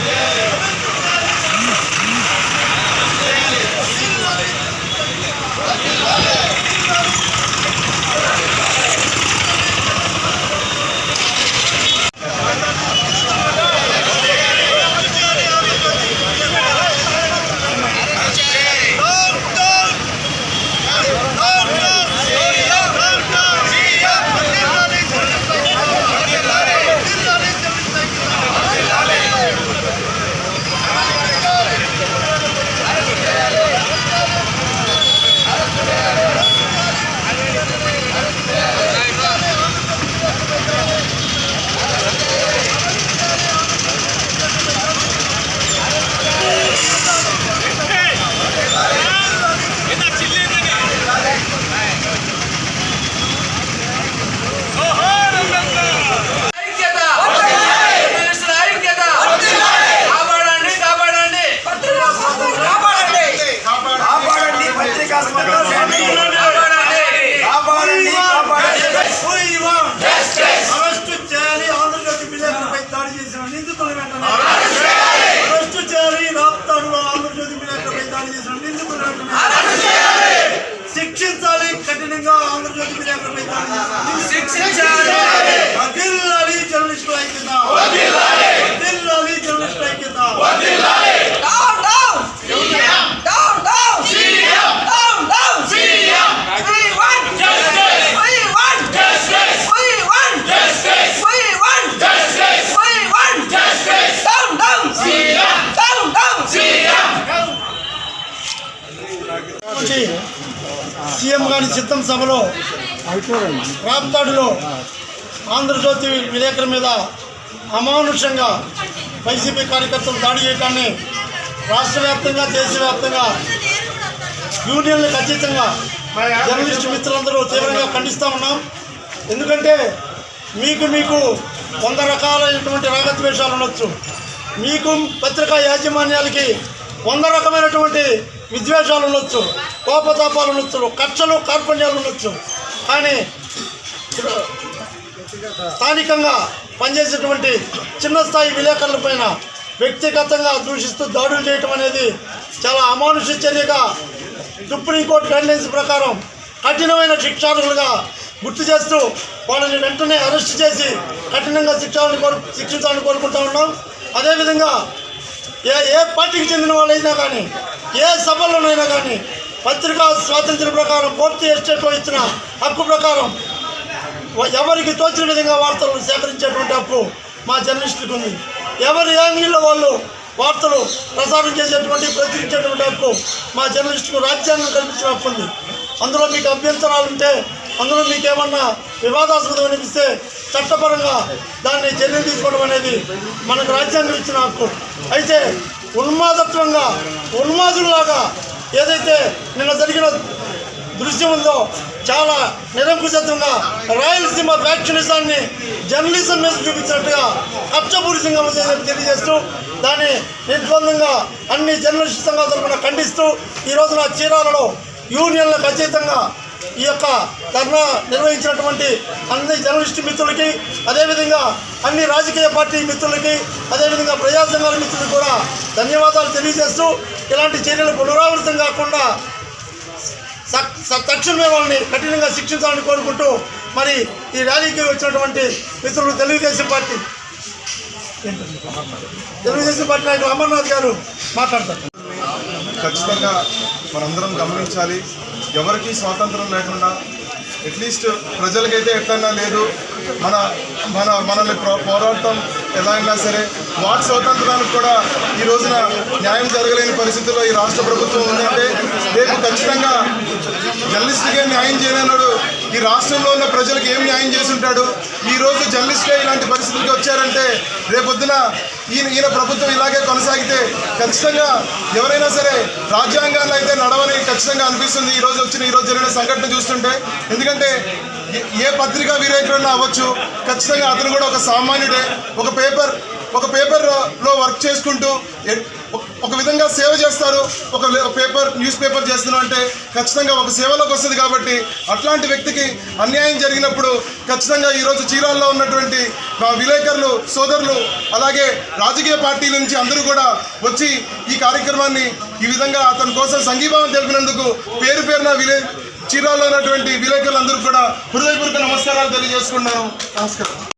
Yeah. సిద్ధం సభలో రాప్తాడులో ఆంధ్రజ్యోతి విలేకరుల మీద అమానుషంగా వైసీపీ కార్యకర్తలు దాడి చేయడాన్ని రాష్ట్ర వ్యాప్తంగా దేశవ్యాప్తంగా యూనియన్లకు అతీతంగా జర్నలిస్టు మిత్రులందరూ తీవ్రంగా ఖండిస్తూ ఉన్నాం. ఎందుకంటే మీకు మీకు వంద రకాలైనటువంటి రాగద్వేషాలు ఉండొచ్చు. మీకు పత్రికా యాజమాన్యాలకి వంద రకమైనటువంటి విద్వేషాలు ఉండొచ్చు. కోపతాపాలు ఉండొచ్చు ఖర్చులు కార్పణ్యాలు ఉండొచ్చు. కానీ స్థానికంగా పనిచేసేటువంటి చిన్న స్థాయి విలేకరుల పైన వ్యక్తిగతంగా దూషిస్తూ దాడులు చేయటం అనేది చాలా అమానుష చర్యగా సుప్రీంకోర్టు గైడ్లైన్స్ ప్రకారం కఠినమైన శిక్షార్హులుగా గుర్తు చేస్తూ వాళ్ళని వెంటనే అరెస్ట్ చేసి కఠినంగా శిక్షాలను కోరు శిక్షించాలని కోరుకుంటా ఉన్నాం. అదేవిధంగా ఏ ఏ పార్టీకి చెందిన వాళ్ళైనా కానీ ఏ సభల్లోనైనా కానీ పత్రికా స్వాతంత్ర్యం ప్రకారం పూర్తి ఎస్టేట్లో ఇచ్చిన హక్కు ప్రకారం ఎవరికి తోచిన విధంగా వార్తలను సేకరించేటువంటి హక్కు మా జర్నలిస్టులకు ఉంది. ఎవరి యాంగిల్లో వాళ్ళు వార్తలు ప్రసారం చేసేటువంటి ప్రచురించేటువంటి హక్కు మా జర్నలిస్టుకు రాజ్యాంగం కల్పించిన హక్కు ఉంది. అందులో మీకు అభ్యంతరాలు ఉంటే అందులో మీకు ఏమన్నా వివాదాస్పదం అనిపిస్తే చట్టపరంగా దాన్ని చర్యలు తీసుకోవడం అనేది మనకు రాజ్యాంగం ఇచ్చిన హక్కు. అయితే ఉన్మాదత్వంగా ఉన్మాదుల్లాగా ఏదైతే నిన్న జరిగిన దృశ్యం ఉందో చాలా నిరంకుశత్వంగా రాయలసీమ ఫ్యాక్షనిజాన్ని జర్నలిజం మీద చూపించినట్టుగా కక్షపూరితంగా ఉందని తెలియజేస్తూ దాన్ని నిర్బంధంగా అన్ని జర్నలిస్ట్ సంఘాల తరఫున ఖండిస్తూ ఈ రోజున చీరాలలో యూనియన్లకు అతీతంగా ఈ యొక్క ధర్నా నిర్వహించినటువంటి అన్ని జర్నలిస్ట్ మిత్రులకి అదేవిధంగా అన్ని రాజకీయ పార్టీ మిత్రులకి అదేవిధంగా ప్రజా సంఘాల మిత్రులకు కూడా ధన్యవాదాలు తెలియజేస్తూ ఇలాంటి చర్యలు పునరావృతం కాకుండా స- తక్షణమే వాళ్ళని కఠినంగా శిక్షించాలని కోరుకుంటూ మరి ఈ ర్యాలీకి వచ్చినటువంటి మిత్రులు తెలుగుదేశం పార్టీ. తెలుగుదేశం పార్టీ నాయకులు అమర్నాథ్ గారు మాట్లాడతారు. ఖచ్చితంగా మనందరం గమనించాలి. ఎవరికి స్వాతంత్రం లేకుండా అట్లీస్ట్ ప్రజలకైతే ఎక్కడన్నా లేదు. మన మన మనల్ని పోరాటం ఎలా అయినా సరే వాక్ స్వాతంత్రానికి కూడా ఈ రోజున న్యాయం జరగలేని పరిస్థితుల్లో ఈ రాష్ట్ర ప్రభుత్వం ఉందంటే రేపు ఖచ్చితంగా జర్నలిస్ట్గా న్యాయం చేయలేనాడు ఈ రాష్ట్రంలో ఉన్న ప్రజలకు ఏం న్యాయం చేస్తుంటాడు ఈరోజు ఈ రోజు జర్నలిస్ట్గా ఇలాంటి పరిస్థితులకు వచ్చారంటే రేపొద్దున ఈయన ఈయన ప్రభుత్వం ఇలాగే కొనసాగితే ఖచ్చితంగా ఎవరైనా సరే రాజ్యాంగాన్ని అయితే నడవని ఖచ్చితంగా అనిపిస్తుంది. ఈరోజు వచ్చిన ఈరోజు జరిగిన సంఘటన చూస్తుంటే. ఎందుకంటే ఏ- పత్రికా విలేకరున్నా అవ్వచ్చు ఖచ్చితంగా అతను కూడా ఒక సామాన్యుడే. ఒక పేపర్ ఒక పేపర్లో వర్క్ చేసుకుంటూ ఒక- విధంగా సేవ చేస్తారు. ఒక లే- పేపర్ న్యూస్ పేపర్ చేస్తున్నాం అంటే ఖచ్చితంగా ఒక సేవలోకి వస్తుంది కాబట్టి అట్లాంటి వ్యక్తికి అన్యాయం జరిగినప్పుడు ఖచ్చితంగా ఈరోజు చీరాల్లో ఉన్నటువంటి మా విలేకరులు సోదరులు అలాగే రాజకీయ పార్టీల నుంచి అందరూ కూడా వచ్చి ఈ కార్యక్రమాన్ని ఈ విధంగా అతని కోసం సంఘీభావం తెలిపినందుకు పేరు పేరున విలే చీరాల్లో ఉన్నటువంటి విలేకరులందరూ కూడా హృదయపూర్వక నమస్కారాలు తెలియజేసుకున్నాను నమస్కారం.